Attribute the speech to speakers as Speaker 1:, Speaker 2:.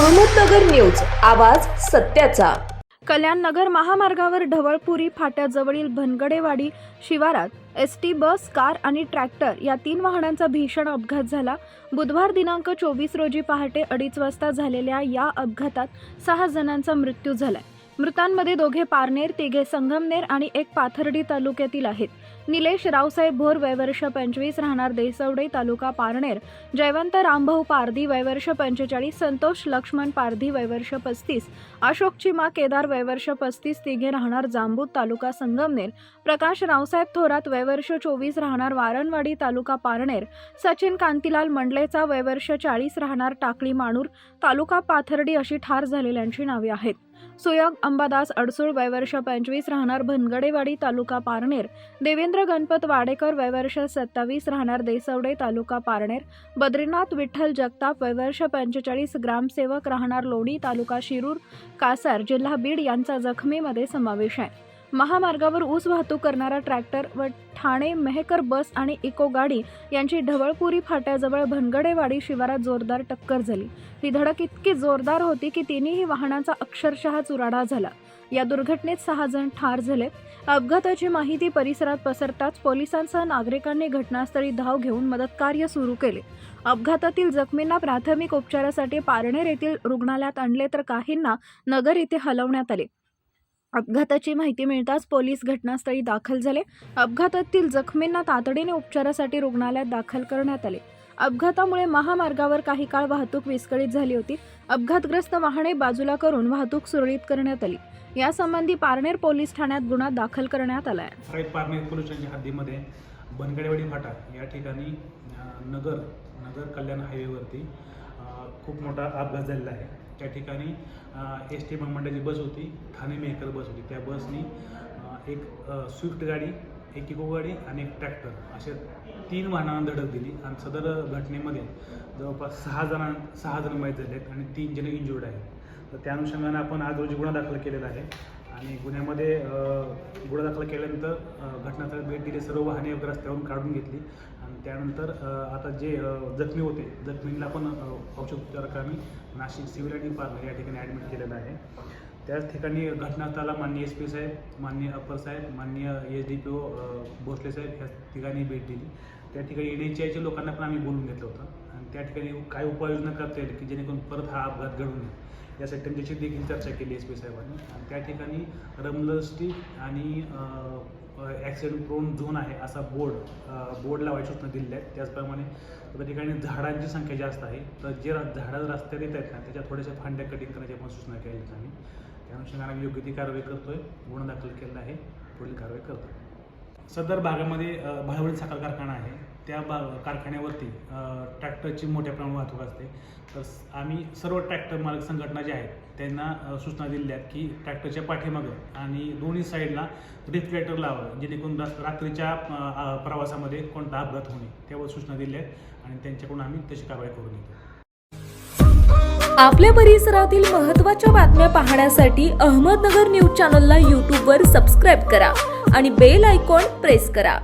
Speaker 1: Ahmednagar news आवाज सत्याचा.
Speaker 2: कल्याणनगर महामार्गावर ढवळपुरी फाट्याजवळील भनगडेवाडी शिवारात एस टी बस कार आणि ट्रॅक्टर या तीन वाहनांचा भीषण अपघात झाला. बुधवार दिनांक चोवीस रोजी पहाटे अडीच वाजता झालेल्या या अपघातात सहा जणांचा मृत्यू झालाय. मृतांमध्ये दोघे पारनेर तिघे संगमनेर आणि एक पाथर्डी तालुक्यातील आहेत. निलेश रावसाहेब भोर वयवर्ष पंचवीस राहणार देसवडे तालुका पारनेर. जयवंत रामभाऊ पारधी वयवर्ष पंचेचाळीस संतोष लक्ष्मण पारधी वयवर्ष पस्तीस. अशोक चिमा केदार वयवर्ष पस्तीस तिघे राहणार जांबूत तालुका संगमनेर. प्रकाश रावसाहेब थोरात वयवर्ष चोवीस राहणार वारणवाडी तालुका पारनेर. सचिन कांतीलाल मंडलेचा वयवर्ष चाळीस राहणार टाकळी माणूर. तालुका पाथर्डी अशी ठार झालेल्यांची नावे आहेत. सुयोग अंबादास अडसूळ वयवर्ष पंचवीस राहणार भनगडेवाडी तालुका पारनेर. देवेंद्र गणपत वाडेकर वयवर्ष सत्तावीस राहणार देसवडे तालुका पारनेर. बद्रीनाथ विठ्ठल जगताप वयवर्ष पंचेचाळीस ग्रामसेवक राहणार लोणी तालुका शिरूर. कासार जिल्हा बीड यांचा जखमीमध्ये समावेश आहे. महामार्गावर ऊस वाहतूक करणारा ट्रॅक्टर व ठाणे मेहकर बस आणि इको गाडी यांची ढवळपुरी फाट्याजवळ भनगडेवाडी शिवारात जोरदार टक्कर झाली. ही धडक इतकी जोरदार होती की तिन्ही वाहनांचा अक्षरशः चुराडा झाला. या दुर्घटनेत सहा जण ठार झाले. अपघाताची माहिती परिसरात पसरताच पोलिसांसह नागरिकांनी घटनास्थळी धाव घेऊन मदतकार्य सुरू केले. अपघातातील जखमींना प्राथमिक उपचारासाठी पारनेर येथील रुग्णालयात आणले तर काहींना नगर येथे हलवण्यात आले. अपघाताची माहिती मिळताच पोलीस घटनास्थळी दाखल झाले. अपघातातील जखमींना तातडीने उपचारासाठी रुग्णालयात दाखल करण्यात आले. अपघातामुळे महामार्गावर काही काळ वाहतूक विस्कळीत झाली होती. अपघातग्रस्त वाहने बाजूला करून वाहतूक सुरळीत करण्यात आली. यासंबंधी पारनेर पोलीस ठाण्यात गुन्हा दाखल करण्यात आला आहे.
Speaker 3: पारनेर पोलिसांच्या हद्दीमध्ये बनगडेवाडी फाटा या ठिकाणी नगर नगर कल्याण हायवेवरती खूप मोठा अपघात झालेला आहे. त्या ठिकाणी एस टी महामंडळाची बस होती. ठाणे मेहकर बस होती. त्या बसनी एक स्विफ्ट गाडी एक इको गाडी आणि एक ट्रॅक्टर अशा तीन वाहनांना धडक दिली. आणि सदर घटनेमध्ये जवळपास सहा जणां सहा जण माहीत झाले आहेत आणि तीन जण इंजुर्ड आहेत. तर त्या अनुषंगाने आपण आज रोजी गुन्हा दाखल केलेला आहे. आणि गुन्ह्यामध्ये गुन्हा दाखल केल्यानंतर घटनास्थळी भेट दिली सर्व वाहने वगैरे रस्त्यावरून काढून घेतली. आणि त्यानंतर आता जे जखमी होते जखमींना पण अ, औषधोपचारकांनी नाशिक सिव्हिल आणि पार्लर या ठिकाणी ॲडमिट केलेलं आहे. त्याच ठिकाणी घटनास्थळाला माननीय एस पी साहेब माननीय अप्पर साहेब माननीय S D P O Bhosale साहेब ह्या ठिकाणी भेट दिली. त्या ठिकाणी एन एच आयच्या लोकांना पण आम्ही बोलून घेतलं होतं. त्या ठिकाणी काय उपाययोजना करता येईल की जेणेकरून परत हा अपघात घडू नये? यासाठी त्यांच्याशी देखील चर्चा केली एस पी साहेबांनी. आणि त्या ठिकाणी रमल स्ट्रीट आणि ॲक्सिडेंट प्रोन झोन आहे असा बोर्ड बोर्ड लावायची सूचना दिलेल्या आहेत. त्याचप्रमाणे त्या ठिकाणी झाडांची संख्या जास्त आहे. तर जे झाडं रस्त्यात येत आहेत ना त्याच्या थोड्याशा फांड्या कटिंग करण्याची पण सूचना केल्या आहेत आम्ही त्या अनुषंगाने आम्ही योग्य ती कारवाई करतोय. गुन्हा दाखल केलेला आहे. पुढील कारवाई करतो सदर भागामध्ये भाळवळी साखर कारखाना आहे. त्या बा कारखान्यावरती अ, ट्रॅक्टरची मोठ्या प्रमाणात वाहतूक असते. तर आम्ही सर्व ट्रॅक्टर मालक संघटना ज्या आहेत त्यांना सूचना दिलेल्या आहेत की ट्रॅक्टरच्या पाठीमागं आणि दोन्ही साईडला रिफ्लेक्टर लावावं जेणेकरून रात्रीच्या प्रवासामध्ये कोणता अपघात होणे त्यावर सूचना दिल्या आहेत आणि त्यांच्याकडून आम्ही तशी कारवाई करून घेतो
Speaker 1: आपल्या परिसरातील महत्त्वाच्या बातम्या पाहण्यासाठी अहमदनगर न्यूज चॅनलला यूट्यूबवर सबस्क्राईब करा आणि बेल आयकॉन प्रेस करा.